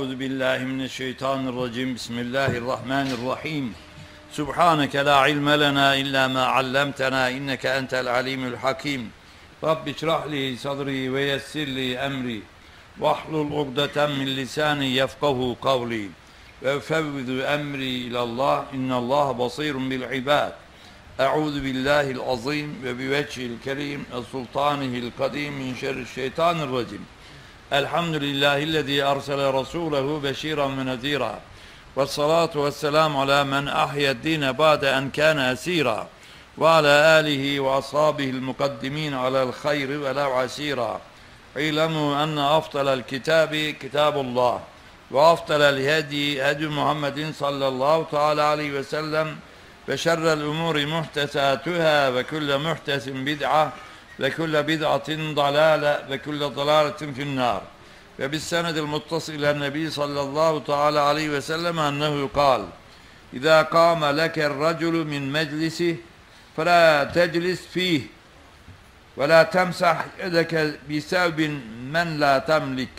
Euzu billahi mineşşeytanirracim. Bismillahirrahmanirrahim. Subhaneke la ilme lena illa ma allamtena inneke entel alimul hakim. Rabbi şrah li sadri ve yessir li emri. Vahlul ugdeten min lisani yefkahu kavli. Ve fevvidu emri ilallah innallaha basirun bil ibad. Euzu billahi'l azim ve bi vecihil kerim ve sultanihil kadim min şerri'ş şeytanirracim. الحمد لله الذي أرسل رسوله بشيرا ونذيرا والصلاة والسلام على من أحيا الدين بعد أن كان أسيرا وعلى آله وأصحابه المقدمين على الخير ولو عسيرا اعلموا أن أفضل الكتاب كتاب الله وأفضل الهدي هدي محمد صلى الله تعالى عليه وسلم وشر الأمور محدثاتها وكل محدث بدعة ve külle bid'atin dalale ve külle dalaletin finnâr. Ve bis senedil muttasıl ile nebi sallallahu teala aleyhi ve sellem ennehu kal. İzâ kâme leker raculu min meclisi felâ teclis fih ve lâ temsah yedeke bisevbin men lâ temlik.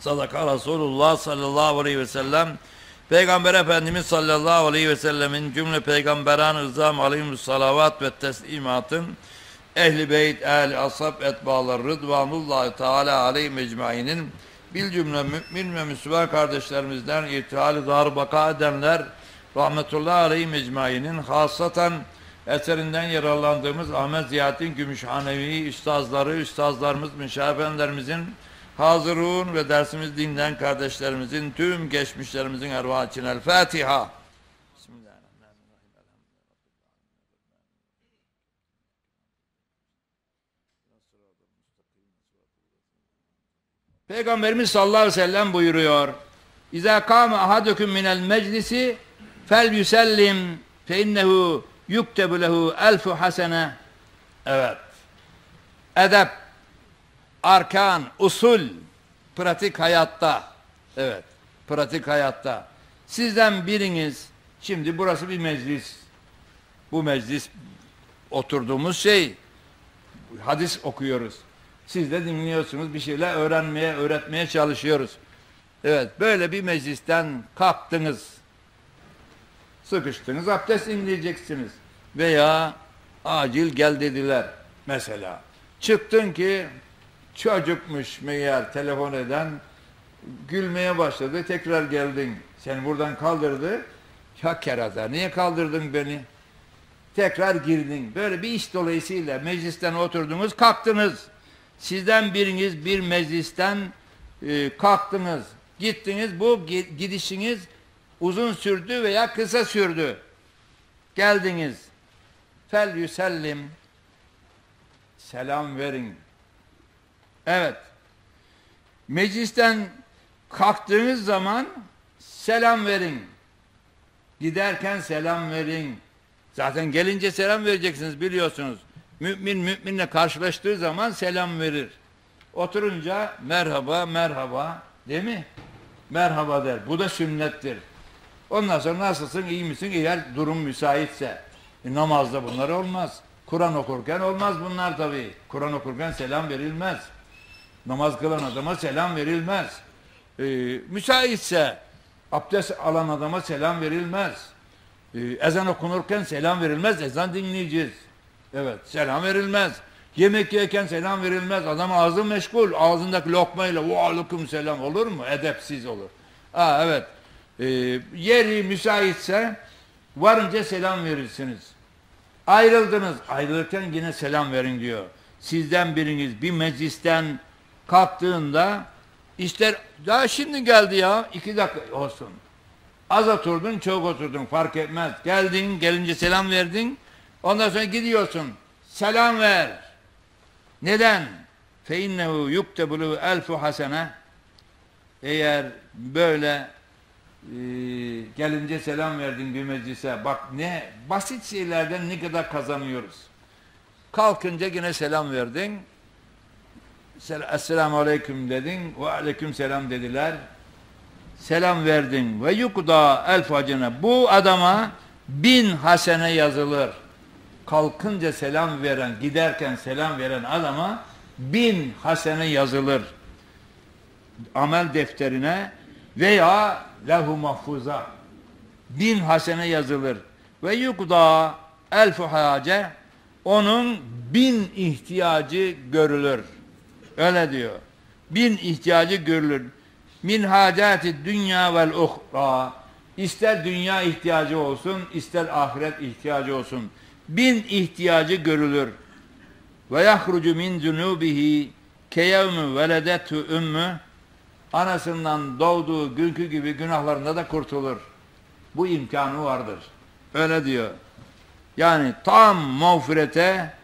Sadaka Resulullah sallallahu aleyhi ve sellem Peygamber Efendimiz sallallahu aleyhi ve sellemin cümle peygamberan ızzam aleyhüm salavat ve teslimatın ehli beyt, ehli ashab, etbalar, rıdvanullahi teala aleyhi mecmainin bil cümle mümin ve Müslüman kardeşlerimizden irtihali dar baka edenler rahmetullahi aleyhi mecmainin hasaten eserinden yararlandığımız Ahmet Ziyahattin Gümüşhanevi üstazları, üstazlarımız, müşahefenlerimizin hazırun ve dersimiz dinleyen kardeşlerimizin tüm geçmişlerimizin ervahı için El Fatiha. Peygamberimiz sallallahu aleyhi ve sellem buyuruyor. İza kâme ahadüküm minel meclisi fel yüsellim fe innehu yuktebu lehu elfu hasene. Evet. Edep, arkan, usul, pratik hayatta. Evet, pratik hayatta. Sizden biriniz, şimdi burası bir meclis. Bu meclis oturduğumuz şey, hadis okuyoruz. Siz de dinliyorsunuz, bir şeyler öğrenmeye, öğretmeye çalışıyoruz. Evet, böyle bir meclisten kalktınız. Sıkıştınız, abdest inleyeceksiniz. Veya acil gel dediler mesela. Çıktın ki çocukmuş meğer telefon eden gülmeye başladı. Tekrar geldin. Seni buradan kaldırdı. Ya kerata niye kaldırdın beni? Tekrar girdin. Böyle bir iş dolayısıyla meclisten oturdunuz, kalktınız. Sizden biriniz bir meclisten e, kalktınız, gittiniz. Bu gidişiniz uzun sürdü veya kısa sürdü. Geldiniz. Fel yüsellim. Selam verin. Evet. Meclisten kalktığınız zaman selam verin. Giderken selam verin. Zaten gelince selam vereceksiniz biliyorsunuz. Mümin müminle karşılaştığı zaman selam verir. Oturunca merhaba merhaba değil mi? Merhaba der. Bu da sünnettir. Ondan sonra nasılsın iyi misin eğer durum müsaitse. E, namazda bunlar olmaz. Kur'an okurken olmaz bunlar tabi. Kur'an okurken selam verilmez. Namaz kılan adama selam verilmez. E, müsaitse abdest alan adama selam verilmez. E, ezan okunurken selam verilmez. Ezan dinleyeceğiz. Evet selam verilmez. Yemek yerken selam verilmez. Adam ağzı meşgul. Ağzındaki lokmayla ve aleyküm selam olur mu? Edepsiz olur. Aa, evet. Ee, yeri müsaitse varınca selam verirsiniz. Ayrıldınız. Ayrılırken yine selam verin diyor. Sizden biriniz bir meclisten kalktığında ister daha şimdi geldi ya iki dakika olsun. Az oturdun çok oturdun fark etmez. Geldin gelince selam verdin. Ondan sonra gidiyorsun. Selam ver. Neden? Fe innehu yuktebulu elfu hasene eğer böyle e, gelince selam verdin bir meclise bak ne basit şeylerden ne kadar kazanıyoruz. Kalkınca yine selam verdin. Esselamu aleyküm dedin. Ve aleyküm selam dediler. Selam verdin. Ve yukda el facına. Bu adama bin hasene yazılır. Kalkınca selam veren, giderken selam veren adama bin hasene yazılır. amel defterine veya lehu mahfuza bin hasene yazılır. Ve yukda elfu hace onun bin ihtiyacı görülür. Öyle diyor. Bin ihtiyacı görülür. Min hacati dünya vel uhra. İster dünya ihtiyacı olsun, ister ahiret ihtiyacı olsun. Bin ihtiyacı görülür. Ve yahrucu min zunubihi keyevmü veledetu ümmü anasından doğduğu günkü gibi günahlarında da kurtulur. Bu imkanı vardır. Öyle diyor. Yani tam mağfirete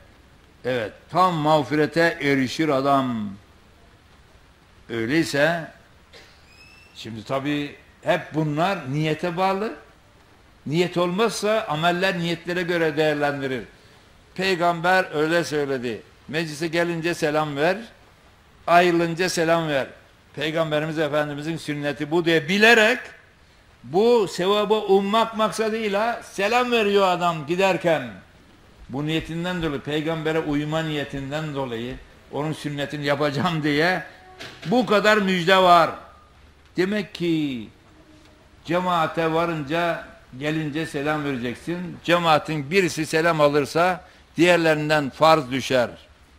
evet tam mağfirete erişir adam. Öyleyse şimdi tabi hep bunlar niyete bağlı. Niyet olmazsa ameller niyetlere göre değerlendirir. Peygamber öyle söyledi. Meclise gelince selam ver. Ayrılınca selam ver. Peygamberimiz Efendimizin sünneti bu diye bilerek bu sevabı ummak maksadıyla selam veriyor adam giderken. Bu niyetinden dolayı, peygambere uyma niyetinden dolayı onun sünnetini yapacağım diye bu kadar müjde var. Demek ki cemaate varınca gelince selam vereceksin. Cemaatin birisi selam alırsa diğerlerinden farz düşer.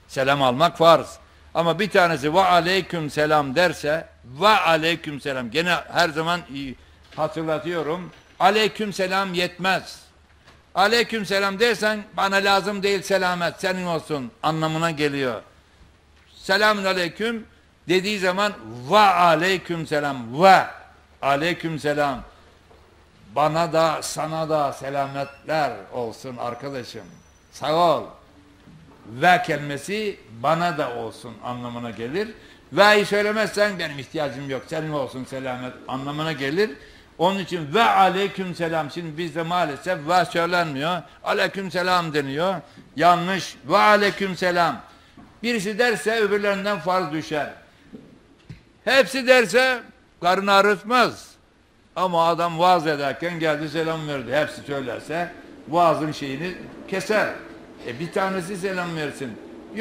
Selam almak farz. Ama bir tanesi ve aleyküm selam derse ve aleyküm selam gene her zaman hatırlatıyorum. Aleyküm selam yetmez. Aleyküm selam dersen bana lazım değil selamet senin olsun anlamına geliyor. Selamun aleyküm dediği zaman ve aleyküm selam ve aleyküm selam bana da sana da selametler olsun arkadaşım. Sağ ol. Ve kelimesi bana da olsun anlamına gelir. Ve'yi söylemezsen benim ihtiyacım yok. Senin olsun selamet anlamına gelir. Onun için ve aleyküm selam. Şimdi bizde maalesef ve söylenmiyor. Aleyküm selam deniyor. Yanlış. Ve aleyküm selam. Birisi derse öbürlerinden farz düşer. Hepsi derse karın ağrıtmaz. Ama adam vaaz ederken geldi selam verdi. Hepsi söylerse vaazın şeyini keser. E bir tanesi selam versin.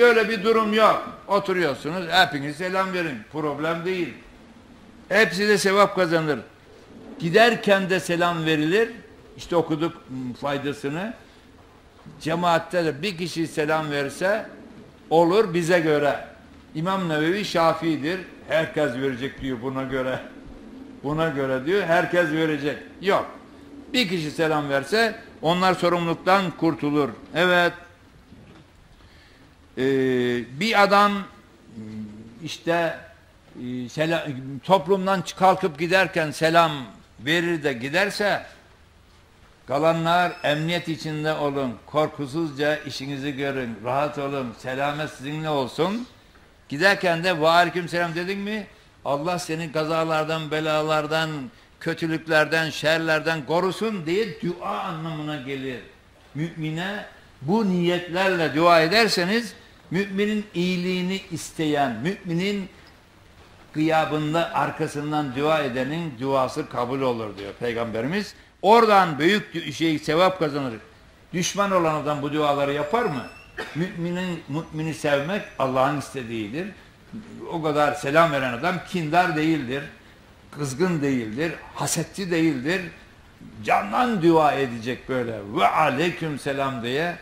Öyle bir durum yok. Oturuyorsunuz hepiniz selam verin. Problem değil. Hepsi de sevap kazanır. Giderken de selam verilir. İşte okuduk faydasını. Cemaatte de bir kişi selam verse olur bize göre. İmam Nevevi Şafii'dir. Herkes verecek diyor buna göre. Buna göre diyor herkes verecek. Yok. Bir kişi selam verse onlar sorumluluktan kurtulur. Evet. Ee, bir adam işte e, selam, toplumdan kalkıp giderken selam verir de giderse kalanlar emniyet içinde olun, korkusuzca işinizi görün, rahat olun, selamet sizinle olsun. Giderken de ve selam dedin mi Allah seni kazalardan, belalardan, kötülüklerden, şerlerden korusun diye dua anlamına gelir. Mümine bu niyetlerle dua ederseniz müminin iyiliğini isteyen, müminin gıyabında arkasından dua edenin duası kabul olur diyor Peygamberimiz. Oradan büyük şey sevap kazanır. Düşman olan adam bu duaları yapar mı? Müminin mümini sevmek Allah'ın istediğidir. O kadar selam veren adam kindar değildir. Kızgın değildir. Hasetçi değildir. Candan dua edecek böyle. Ve aleyküm selam diye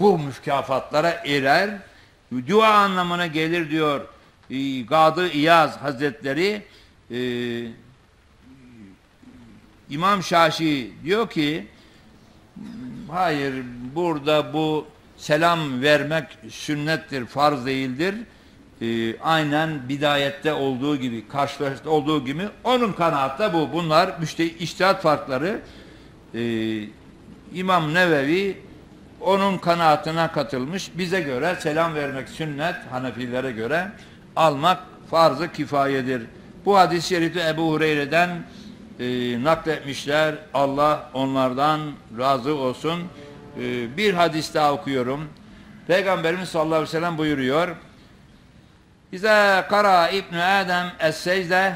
bu mükafatlara erer. Dua anlamına gelir diyor e, Gadı İyaz Hazretleri e, İmam Şaşi diyor ki hayır burada bu selam vermek sünnettir, farz değildir. E, aynen bidayette olduğu gibi, karşılaşta olduğu gibi onun kanaatta bu. Bunlar işte iştihat farkları. E, İmam Nevevi onun kanaatine katılmış. Bize göre selam vermek sünnet, Hanefilere göre almak farz-ı kifayedir. Bu hadis-i şerifi Ebu Hureyre'den e, nakletmişler. Allah onlardan razı olsun. E, bir hadis daha okuyorum. Peygamberimiz sallallahu aleyhi ve sellem buyuruyor. Bize kara İbn Adem es-secde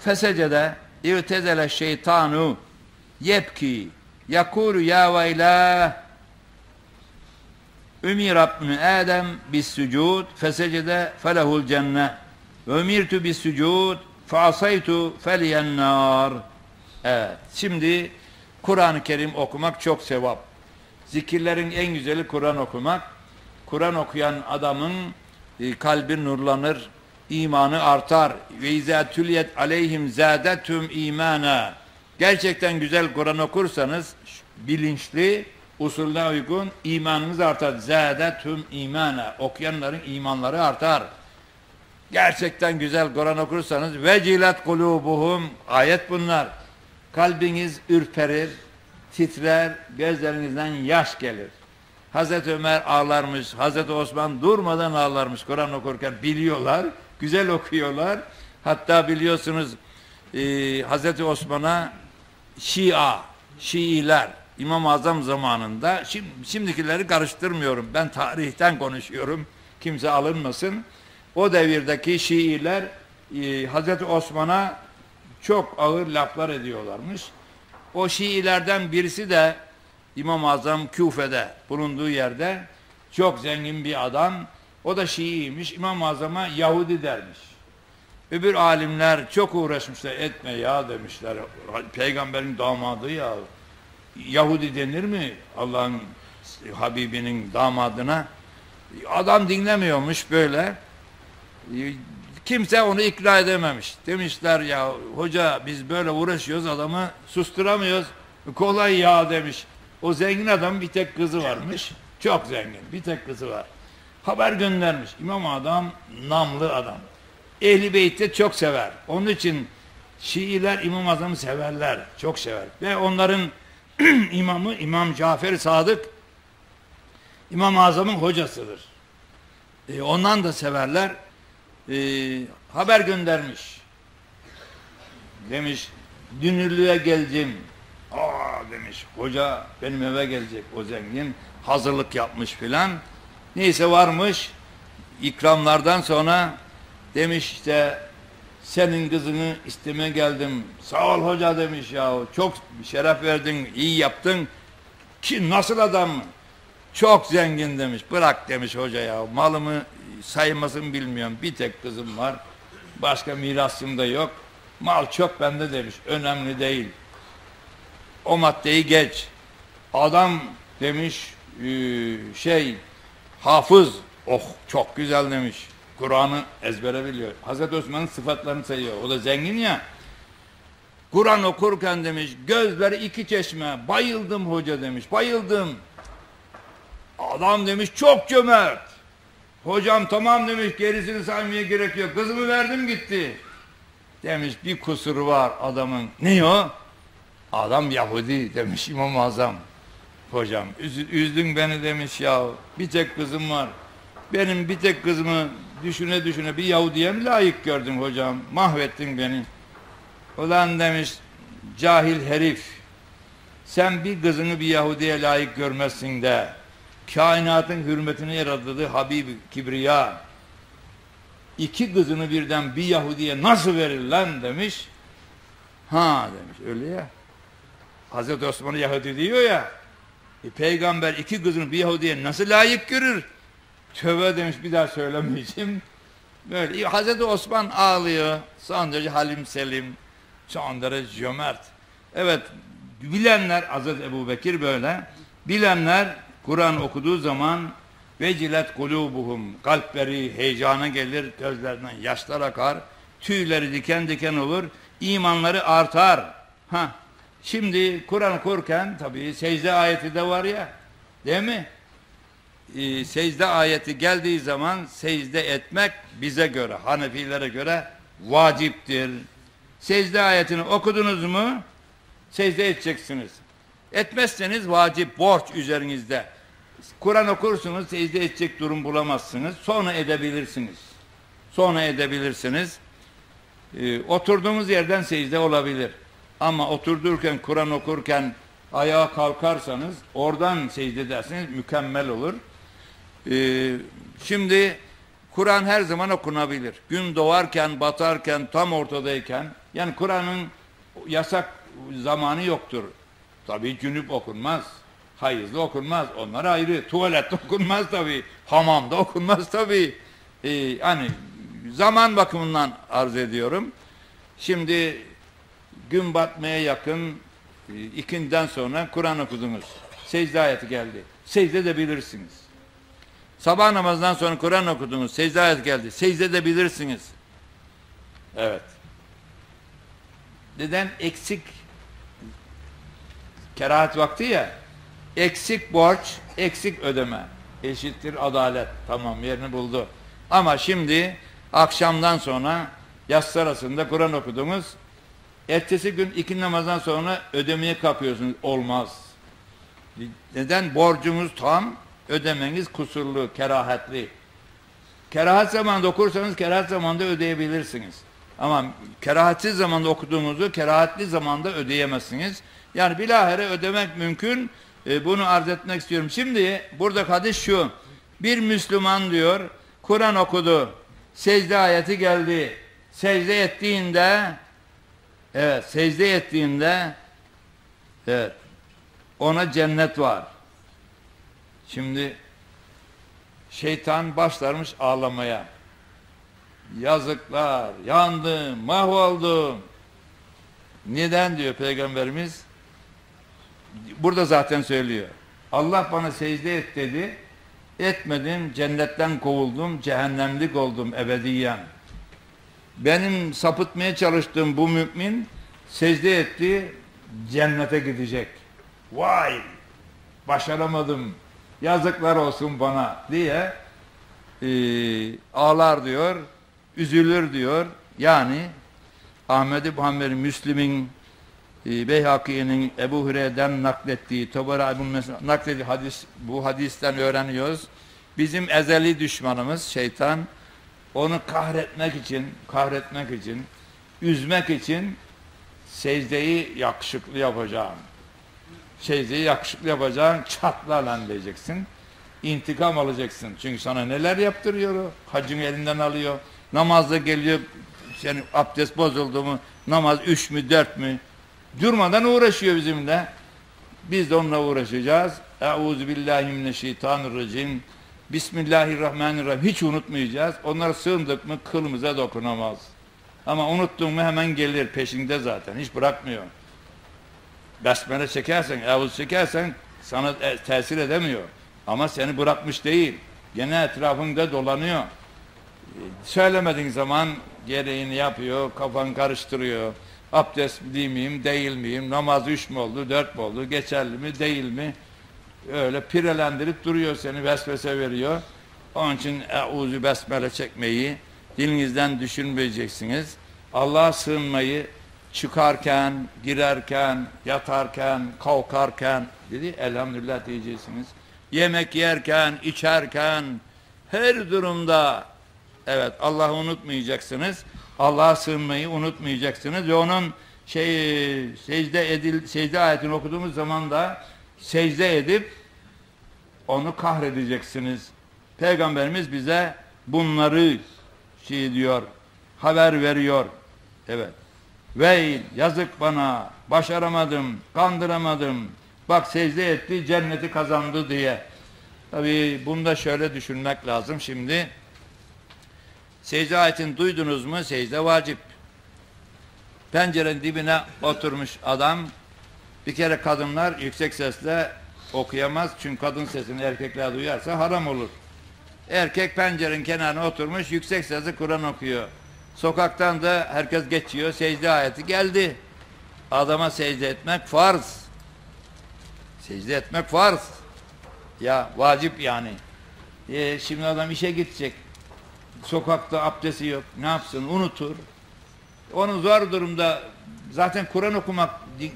fesecede irtezele şeytanu yepki yakulu ya veylah Ümir ibn Adem bis sucud fesecede felehul cennet. Ve umirtu bis sucud fasaytu feliyennar. Evet. Şimdi Kur'an-ı Kerim okumak çok sevap. Zikirlerin en güzeli Kur'an okumak. Kur'an okuyan adamın e, kalbi nurlanır, imanı artar. Ve izâ tüliyet aleyhim zâdetüm imana. Gerçekten güzel Kur'an okursanız bilinçli, usulüne uygun imanınız artar. Zâdetüm imana. Okuyanların imanları artar. Gerçekten güzel Kur'an okursanız vecilet kulubuhum ayet bunlar. Kalbiniz ürperir, titrer, gözlerinizden yaş gelir. Hazreti Ömer ağlarmış, Hazreti Osman durmadan ağlarmış Kur'an okurken biliyorlar, güzel okuyorlar. Hatta biliyorsunuz e, Hazreti Osman'a Şia, Şiiler İmam-ı Azam zamanında, şimdi, şimdikileri karıştırmıyorum, ben tarihten konuşuyorum, kimse alınmasın. O devirdeki Şiiler e, Hazreti Osman'a çok ağır laflar ediyorlarmış. O Şiilerden birisi de İmam-ı Azam Küfe'de bulunduğu yerde çok zengin bir adam. O da Şiiymiş. İmam-ı Azam'a Yahudi dermiş. Öbür alimler çok uğraşmışlar. Etme ya demişler. Peygamberin damadı ya. Yahudi denir mi Allah'ın Habibinin damadına? Adam dinlemiyormuş böyle. Kimse onu ikna edememiş. Demişler ya hoca biz böyle uğraşıyoruz adamı susturamıyoruz. Kolay ya demiş. O zengin adam bir tek kızı varmış. Çok zengin. Bir tek kızı var. Haber göndermiş. İmam adam namlı adam. Ehli Beyt'te çok sever. Onun için Şiiler İmam Azam'ı severler. Çok sever. Ve onların imamı İmam Cafer Sadık İmam Azam'ın hocasıdır. E, ondan da severler. E, haber göndermiş. Demiş dünürlüğe geldim. Aa demiş hoca benim eve gelecek o zengin. Hazırlık yapmış filan. Neyse varmış. ikramlardan sonra demiş işte senin kızını isteme geldim. Sağ ol hoca demiş ya. Çok şeref verdin, iyi yaptın. Ki nasıl adam? Çok zengin demiş. Bırak demiş hoca ya. Malımı saymasını bilmiyorum. Bir tek kızım var. Başka mirasım da yok. Mal çok bende demiş. Önemli değil. O maddeyi geç. Adam demiş e, şey hafız. Oh çok güzel demiş. Kur'an'ı ezbere biliyor. Hazreti Osman'ın sıfatlarını sayıyor. O da zengin ya. Kur'an okurken demiş gözleri iki çeşme. Bayıldım hoca demiş. Bayıldım. Adam demiş çok cömert. Hocam tamam demiş gerisini saymaya gerek yok. Kızımı verdim gitti. Demiş bir kusuru var adamın. Ne o? Adam Yahudi demiş İmam Azam. Hocam üz üzdün beni demiş ya. Bir tek kızım var. Benim bir tek kızımı düşüne düşüne bir Yahudi'ye mi layık gördün hocam? Mahvettin beni. Ulan demiş cahil herif. Sen bir kızını bir Yahudi'ye layık görmezsin de kainatın hürmetine yarattığı Habib Kibriya iki kızını birden bir Yahudi'ye nasıl verir lan demiş. Ha demiş öyle ya. Hazreti Osman'ı Yahudi diyor ya. E, peygamber iki kızını bir Yahudi'ye nasıl layık görür? Tövbe demiş bir daha söylemeyeceğim. Böyle e, Hazreti Osman ağlıyor. Son derece halim selim. Son derece cömert. Evet bilenler Hazreti Ebu Bekir böyle. Bilenler Kur'an okuduğu zaman vecilet kulubuhum kalpleri heyecana gelir, gözlerinden yaşlar akar, tüyleri diken diken olur, imanları artar. Ha, şimdi Kur'an okurken tabii secde ayeti de var ya, değil mi? Ee, secde ayeti geldiği zaman secde etmek bize göre, Hanefilere göre vaciptir. Secde ayetini okudunuz mu? Secde edeceksiniz. Etmezseniz vacip, borç üzerinizde. Kur'an okursunuz, secde edecek durum bulamazsınız. Sonra edebilirsiniz. Sonra edebilirsiniz. Ee, oturduğumuz yerden secde olabilir. Ama oturdurken, Kur'an okurken ayağa kalkarsanız, oradan secde ederseniz mükemmel olur. Ee, şimdi Kur'an her zaman okunabilir. Gün doğarken, batarken, tam ortadayken, yani Kur'an'ın yasak zamanı yoktur. Tabii cünüp okunmaz. Hayızlı okunmaz. Onlar ayrı. Tuvalette okunmaz tabii. Hamamda okunmaz tabii. Ee, hani zaman bakımından arz ediyorum. Şimdi gün batmaya yakın e, ikinden sonra Kur'an okudunuz. Secde ayeti geldi. Secde de bilirsiniz. Sabah namazından sonra Kur'an okudunuz. Secde ayeti geldi. Secde de bilirsiniz. Evet. Neden? Eksik kerahat vakti ya eksik borç, eksik ödeme eşittir adalet. Tamam yerini buldu. Ama şimdi akşamdan sonra yatsı arasında Kur'an okudunuz. Ertesi gün iki namazdan sonra ödemeye kalkıyorsunuz. Olmaz. Neden? Borcunuz tam, ödemeniz kusurlu, kerahatli. Kerahat zamanında okursanız kerahat zamanında ödeyebilirsiniz. Ama kerahatsiz zamanda okuduğunuzu kerahatli zamanda ödeyemezsiniz. Yani bilahare ödemek mümkün. E, bunu arz etmek istiyorum. Şimdi burada hadis şu. Bir Müslüman diyor Kur'an okudu. Secde ayeti geldi. Secde ettiğinde evet secde ettiğinde evet ona cennet var. Şimdi şeytan başlarmış ağlamaya. Yazıklar, yandım, mahvoldum. Neden diyor Peygamberimiz? Burada zaten söylüyor. Allah bana secde et dedi. Etmedim, cennetten kovuldum, cehennemlik oldum ebediyen. Benim sapıtmaya çalıştığım bu mümin secde etti, cennete gidecek. Vay! Başaramadım, yazıklar olsun bana diye e, ağlar diyor, üzülür diyor. Yani Ahmed-i Muhammed Müslim'in e, Beyhaki'nin Ebu Hureyre'den naklettiği, Tobara naklettiği hadis, bu hadisten öğreniyoruz. Bizim ezeli düşmanımız şeytan onu kahretmek için, kahretmek için, üzmek için secdeyi yakışıklı yapacağım. Secdeyi yakışıklı yapacağım, çatla lan diyeceksin. İntikam alacaksın. Çünkü sana neler yaptırıyor o? Elinden alıyor. Namazda geliyor, senin abdest bozuldu mu, namaz üç mü, dört mü? Durmadan uğraşıyor bizimle. Biz de onunla uğraşacağız. Euzu billahi mineşşeytanirracim. Bismillahirrahmanirrahim. Hiç unutmayacağız. Onlara sığındık mı kılımıza dokunamaz. Ama unuttun mu hemen gelir peşinde zaten. Hiç bırakmıyor. Besmele çekersen, evuz çekersen sana e, tesir edemiyor. Ama seni bırakmış değil. Gene etrafında dolanıyor. Söylemediğin zaman gereğini yapıyor, kafan karıştırıyor. Abdest değil miyim, değil miyim, namaz üç mü oldu, dört mü oldu, geçerli mi, değil mi? Öyle pirelendirip duruyor seni, vesvese veriyor. Onun için euzu besmele çekmeyi dilinizden düşünmeyeceksiniz. Allah'a sığınmayı çıkarken, girerken, yatarken, kalkarken dedi elhamdülillah diyeceksiniz. Yemek yerken, içerken, her durumda evet Allah'ı unutmayacaksınız. Allah'a sığınmayı unutmayacaksınız ve onun şey secde edil secde ayetini okuduğumuz zaman da secde edip onu kahredeceksiniz. Peygamberimiz bize bunları şey diyor, haber veriyor. Evet. Vey yazık bana, başaramadım, kandıramadım. Bak secde etti, cenneti kazandı diye. Tabi bunda şöyle düşünmek lazım şimdi. Secde ayetini duydunuz mu? Secde vacip. Pencerenin dibine oturmuş adam bir kere kadınlar yüksek sesle okuyamaz. Çünkü kadın sesini erkekler duyarsa haram olur. Erkek pencerenin kenarına oturmuş yüksek sesle Kur'an okuyor. Sokaktan da herkes geçiyor. Secde ayeti geldi. Adama secde etmek farz. Secde etmek farz. Ya vacip yani. E, şimdi adam işe gidecek. Sokakta abdesti yok. Ne yapsın? Unutur. Onun zor durumda zaten Kur'an okumak,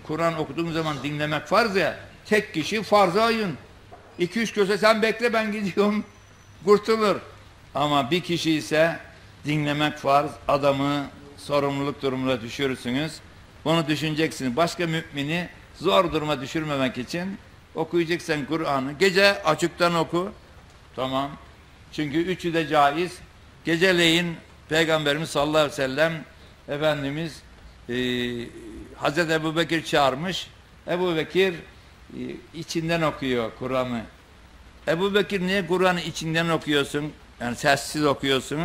Kur'an okuduğum zaman dinlemek farz ya. Tek kişi farz ayın. İki üç köse sen bekle ben gidiyorum. Kurtulur. Ama bir kişi ise dinlemek farz. Adamı sorumluluk durumuna düşürürsünüz. Bunu düşüneceksiniz. Başka mümini zor duruma düşürmemek için okuyacaksan Kur'an'ı. Gece açıktan oku. Tamam. Çünkü üçü de caiz. Geceleyin Peygamberimiz sallallahu aleyhi ve sellem Efendimiz e, Hazreti Ebu Bekir çağırmış. Ebu Bekir e, içinden okuyor Kur'an'ı. Ebu Bekir niye Kur'an'ı içinden okuyorsun? Yani sessiz okuyorsun.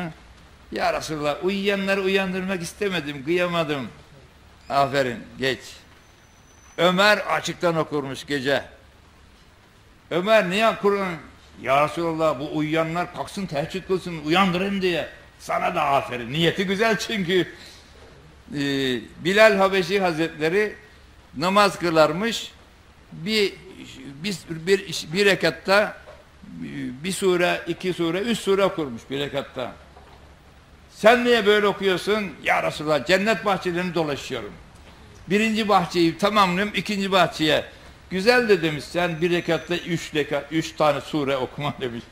Ya Resulallah uyuyanları uyandırmak istemedim, kıyamadım. Aferin, geç. Ömer açıktan okurmuş gece. Ömer niye Kur'an? Ya Resulallah bu uyuyanlar kalksın teheccüd kılsın uyandırın diye. Sana da aferin. Niyeti güzel çünkü. Ee, Bilal Habeşi Hazretleri namaz kılarmış. Bir bir bir, bir rekatta bir sure, iki sure, üç sure okurmuş bir rekatta. Sen niye böyle okuyorsun? Ya Resulallah cennet bahçelerini dolaşıyorum. Birinci bahçeyi tamamlıyorum, ikinci bahçeye. Güzel de demiş sen bir rekatta üç, rekat, üç tane sure okuma demiş.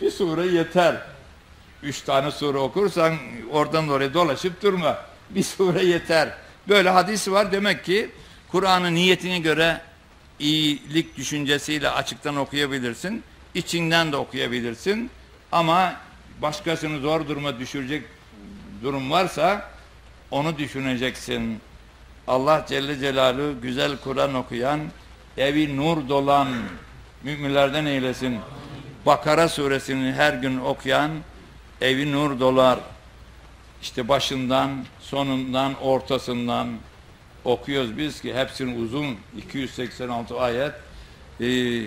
Bir sure yeter. Üç tane sure okursan oradan oraya dolaşıp durma. Bir sure yeter. Böyle hadis var demek ki Kur'an'ın niyetine göre iyilik düşüncesiyle açıktan okuyabilirsin. İçinden de okuyabilirsin. Ama başkasını zor duruma düşürecek durum varsa onu düşüneceksin. Allah Celle Celaluhu güzel Kur'an okuyan, evi nur dolan müminlerden eylesin. Bakara suresini her gün okuyan evi nur dolar. İşte başından, sonundan, ortasından okuyoruz biz ki hepsinin uzun 286 ayet. Ee,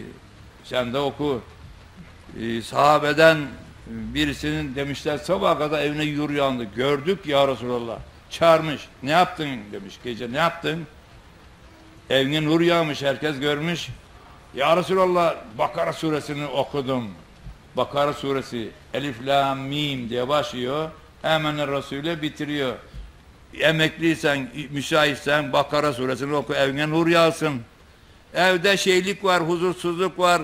sen de oku. Ee, sahabeden birisinin demişler sabah kadar evine yur yandı. Gördük ya Resulallah. Çağırmış. Ne yaptın demiş gece. Ne yaptın? Evine nur yağmış. Herkes görmüş. Ya Resulallah Bakara suresini okudum. Bakara suresi Elif la mim diye başlıyor. Hemen Resul'e bitiriyor. Emekliysen, müsaitsen Bakara suresini oku. Evine nur yağsın. Evde şeylik var, huzursuzluk var.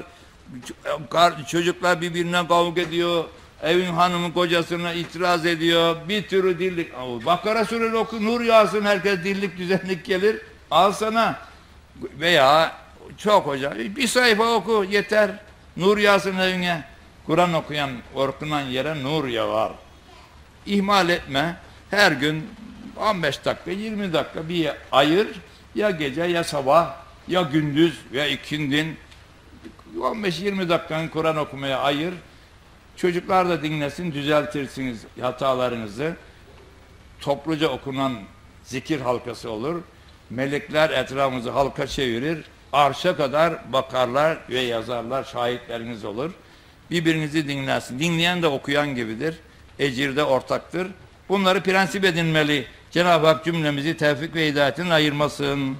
Çocuklar birbirinden kavga ediyor. Evin hanımı kocasına itiraz ediyor. Bir türlü dillik. Bakara suresi oku, nur yağsın. Herkes dillik düzenlik gelir. Al sana. Veya çok hocam. Bir sayfa oku yeter. Nur yağsın evine. Kur'an okuyan, okunan yere nur yağar. İhmal etme. Her gün 15 dakika, 20 dakika bir ayır. Ya gece ya sabah ya gündüz ya ikindin 15-20 dakikanın Kur'an okumaya ayır. Çocuklar da dinlesin, düzeltirsiniz hatalarınızı. Topluca okunan zikir halkası olur. Melekler etrafımızı halka çevirir. Arşa kadar bakarlar ve yazarlar, şahitleriniz olur. Birbirinizi dinlersin. Dinleyen de okuyan gibidir. Ecirde ortaktır. Bunları prensip edinmeli. Cenab-ı Hak cümlemizi tevfik ve hidayetin ayırmasın.